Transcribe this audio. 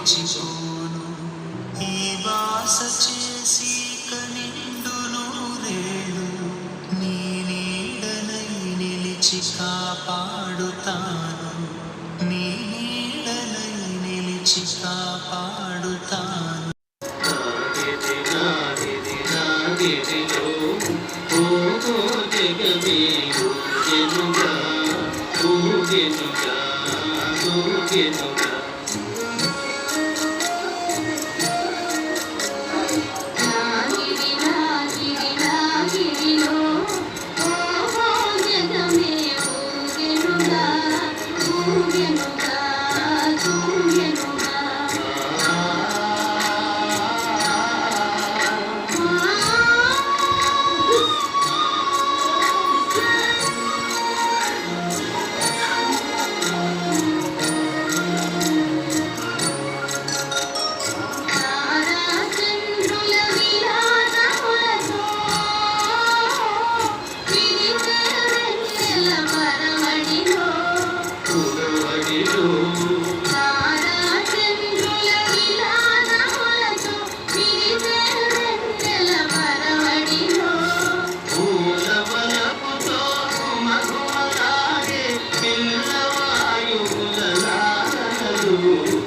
నిలిచిపోను ఈ వాస చేసి కనిండును నూరేళ్ళు నీ నీడనై నిలిచి కాపాడుతాను. నీ నీడనై నిలిచి కాపాడుతాను. Nagiri Nagiri you. Thank you.